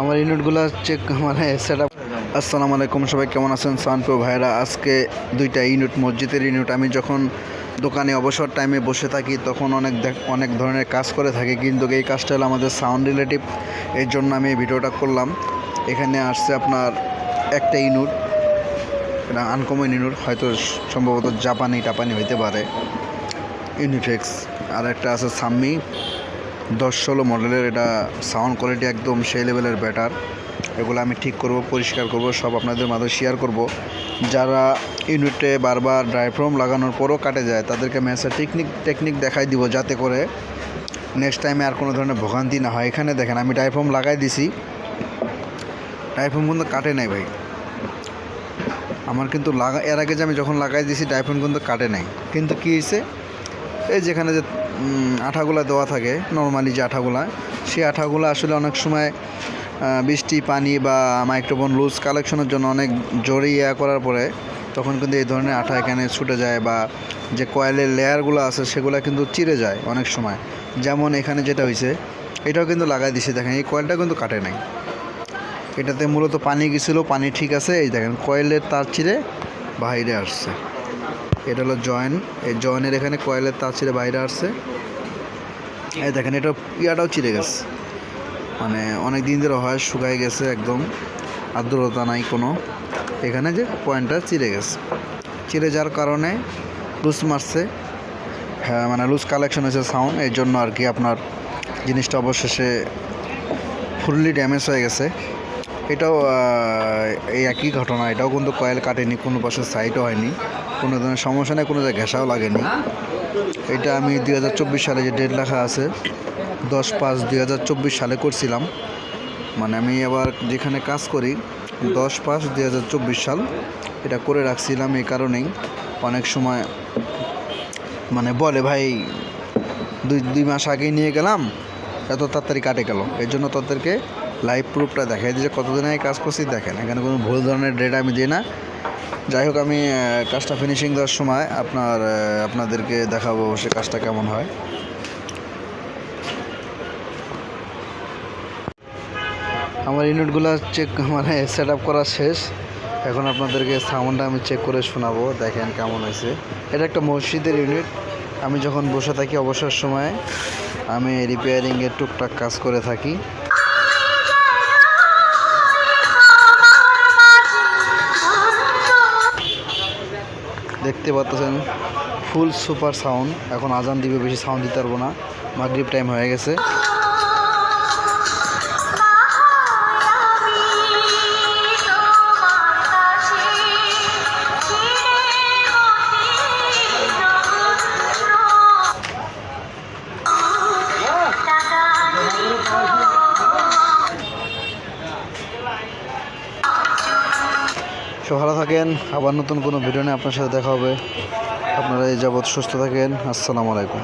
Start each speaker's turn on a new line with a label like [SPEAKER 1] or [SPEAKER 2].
[SPEAKER 1] আমার ইউনিটগুলো চেক মানে সেট আপ আসসালামু আলাইকুম, সবাই কেমন আছেন? সানপো ভাইরা, আজকে দুইটা ইউনিট মসজিদের ইউনিট আমি যখন দোকানে অবসর টাইমে বসে থাকি, তখন অনেক অনেক ধরনের কাজ করে থাকি। কিন্তু এই কাজটা হলো আমাদের সাউন্ড রিলেটিভ এর জন্য আমি ভিডিওটা করলাম। এখানে আসছে আপনার একটা ইউনিট এটা আনকমন ইউনিট হয়তো সম্ভবত জাপানি টাপানি হইতে পারে। ইউনিফেক্স আর একটা আছে সাম্মি দশ ষোলো মডেলের এটা সাউন্ড কোয়ালিটি একদম সেই লেভেলের ব্যাটার এগুলো আমি ঠিক করব, পরিষ্কার করব, সব আপনাদের মাঝে শেয়ার করব। যারা ইউনিটে বারবার ড্রাইফ্রম লাগানোর পরও কাটে যায়, তাদেরকে ম্যাচের টেকনিক টেকনিক দেখাই দিব যাতে করে নেক্সট টাইমে আর কোনো ধরনের ভোগান্তি না হয়। এখানে দেখেন, আমি ডাইফ্রম লাগাই দিছি। ডাইফ্রম কিন্তু কাটে নাই ভাই। আমার কিন্তু লাগা, এর আগে যে আমি যখন লাগাই দিয়েছি ডাইফ্রম কিন্তু কাটে নাই। কিন্তু কী হয়েছে এই যেখানে যে আঠাগুলা দেওয়া থাকে নর্মালি যে আঠাগুলা, সেই আঠাগুলো আসলে অনেক সময় বৃষ্টি, পানি বা মাইক্রোফোন লুজ কালেকশনের জন্য অনেক জোরে ইয়া করার পরে, তখন কিন্তু এই ধরনের আঠা এখানে ছুটে যায় বা যে কয়েলের লেয়ারগুলো আছে, সেগুলো কিন্তু চিরে যায় অনেক সময়। যেমন এখানে যেটা হয়েছে এটাও কিন্তু লাগাই দিছে। দেখেন, এই কয়েলটা কিন্তু কাটে নাই। এটাতে মূলত পানি গেছিল, পানি ঠিক আছে, এই দেখেন, কয়েলের তার চিরে বাইরে আসছে। এটা হলো জয়েন। এই জয়েনের এখানে কয়েলের তার চিরে বাইরে আসছে। এই দেখেন, এটা ইয়াটাও চিরে গেছে। মানে অনেক দিন ধরে হয় শুকাই গেছে একদম। আর্দ্রতা নাই কোনো। এখানে যে পয়েন্টটা চিরে গেছে। চিরে যাওয়ার কারণে লুজ মারছে। হ্যাঁ মানে লুজ কালেকশন হয়েছে সাউন্ড। এই জন্য আর কি আপনার জিনিসটা অবশেষে ফুললি ড্যামেজ হয়ে গেছে। এটাও এই একই ঘটনা। এটাও কিন্তু কয়েল কাটেনি, কোনো পাশে সাইডও হয়নি। কোনো ধরনের সমস্যা নেই, কোনো জায়গায় ঘেঁষাও লাগেনি। এটা আমি দুই হাজার চব্বিশ সালে যে ডেট লেখা আছে, দশ পাঁচ দুই হাজার চব্বিশ সালে করছিলাম। মানে আমি আবার যেখানে কাজ করি, দশ পাঁচ দুই হাজার চব্বিশ সাল এটা করে রাখছিলাম এই কারণেই। অনেক সময় মানে বলে, ভাই, দুই দুই মাস আগেই নিয়ে গেলাম, এত তাড়াতাড়ি কাটে গেল। এই জন্য তাদেরকে লাইভ প্রুফটা দেখাই দিয়ে কতদিন আগে কাজ করছি দেখেন, এখানে কোনো ভুল ধরনের ডেট আমি দিই না। যাই হোক, আমি কাজটা ফিনিশিং দেওয়ার সময় আপনার আপনাদেরকে দেখাবো সে কাজটা কেমন হয়। আমার ইউনিটগুলো চেক মানে সেট আপ করা শেষ। এখন আপনাদেরকে সাউন্ডটা আমি চেক করে শোনাবো, দেখেন কেমন হয়েছে। এটা একটা মসজিদের ইউনিট আমি যখন বসে থাকি অবসর সময়, আমি রিপেয়ারিংয়ের টুকটাক কাজ করে থাকি। দেখতে পাচ্ছেন ফুল সুপার সাউন্ড এখন আজান দিবে, বেশি সাউন্ড দিতে পারব না। মাগরিব টাইম হয়ে গেছে। সো ভালো থাকেন। আবার নতুন কোনো ভিডিও নিয়ে আপনার সাথে দেখা হবে। আপনারা এই যাবৎ সুস্থ থাকেন। আসসালামু আলাইকুম।